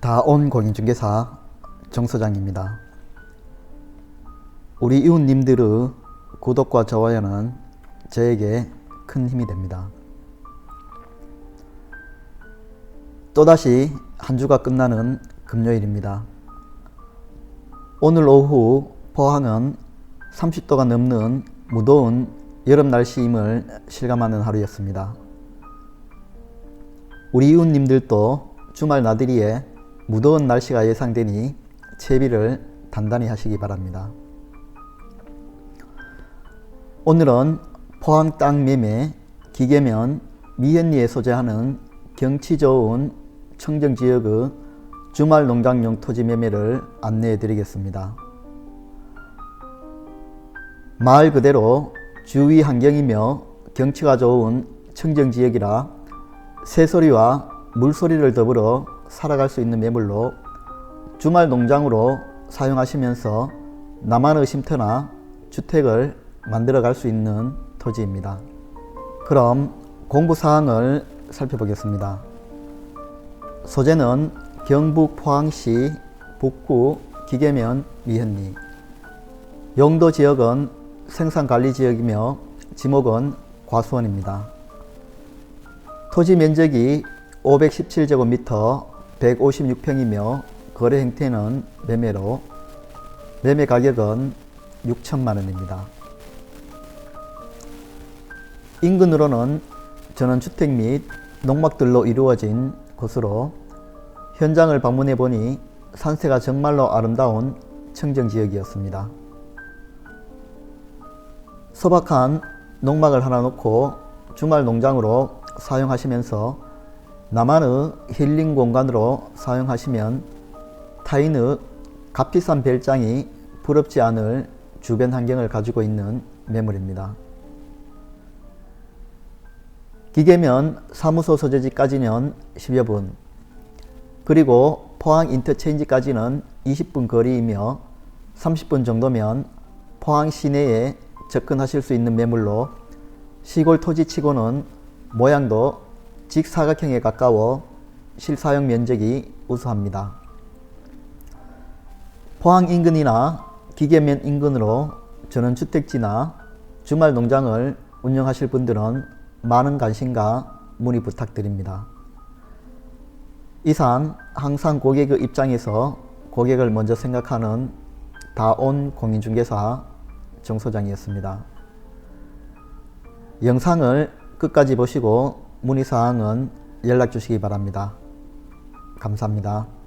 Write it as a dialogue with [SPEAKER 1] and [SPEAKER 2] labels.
[SPEAKER 1] 다온 공인중개사 정소장입니다. 우리 이웃님들의 구독과 좋아요는 저에게 큰 힘이 됩니다. 또다시 한 주가 끝나는 금요일입니다. 오늘 오후 포항은 30도가 넘는 무더운 여름 날씨임을 실감하는 하루였습니다. 우리 이웃님들도 주말 나들이에 무더운 날씨가 예상되니 채비를 단단히 하시기 바랍니다. 오늘은 포항 땅 매매 기계면 미현리에 소재하는 경치 좋은 청정 지역의 주말 농장용 토지 매매를 안내해 드리겠습니다. 마을 그대로 주위 환경이며 경치가 좋은 청정 지역이라 새소리와 물소리를 더불어 살아갈 수 있는 매물로 주말 농장으로 사용하시면서 나만의 쉼터나 주택을 만들어 갈 수 있는 토지입니다. 그럼 공부 사항을 살펴보겠습니다. 소재는 경북 포항시 북구 기계면 미현리 용도 지역은 생산 관리 지역이며 지목은 과수원입니다. 토지 면적이 517제곱미터 156평이며 거래 형태는 매매로 매매 가격은 6천만 원입니다. 인근으로는 전원주택 및 농막들로 이루어진 곳으로 현장을 방문해 보니 산세가 정말로 아름다운 청정 지역이었습니다. 소박한 농막을 하나 놓고 주말 농장으로 사용하시면서 나만의 힐링 공간으로 사용하시면 타인의 값비싼 별장이 부럽지 않을 주변 환경을 가지고 있는 매물입니다. 기계면 사무소 소재지까지는 10여 분, 그리고 포항 인터체인지까지는 20분 거리이며 30분 정도면 포항 시내에 접근하실 수 있는 매물로 시골 토지치고는 모양도 직사각형에 가까워 실사용 면적이 우수합니다. 포항 인근이나 기계면 인근으로 전원주택지나 주말 농장을 운영하실 분들은 많은 관심과 문의 부탁드립니다. 이상 항상 고객의 입장에서 고객을 먼저 생각하는 다온 공인중개사 정 소장이었습니다. 영상을 끝까지 보시고 문의사항은 연락 주시기 바랍니다. 감사합니다.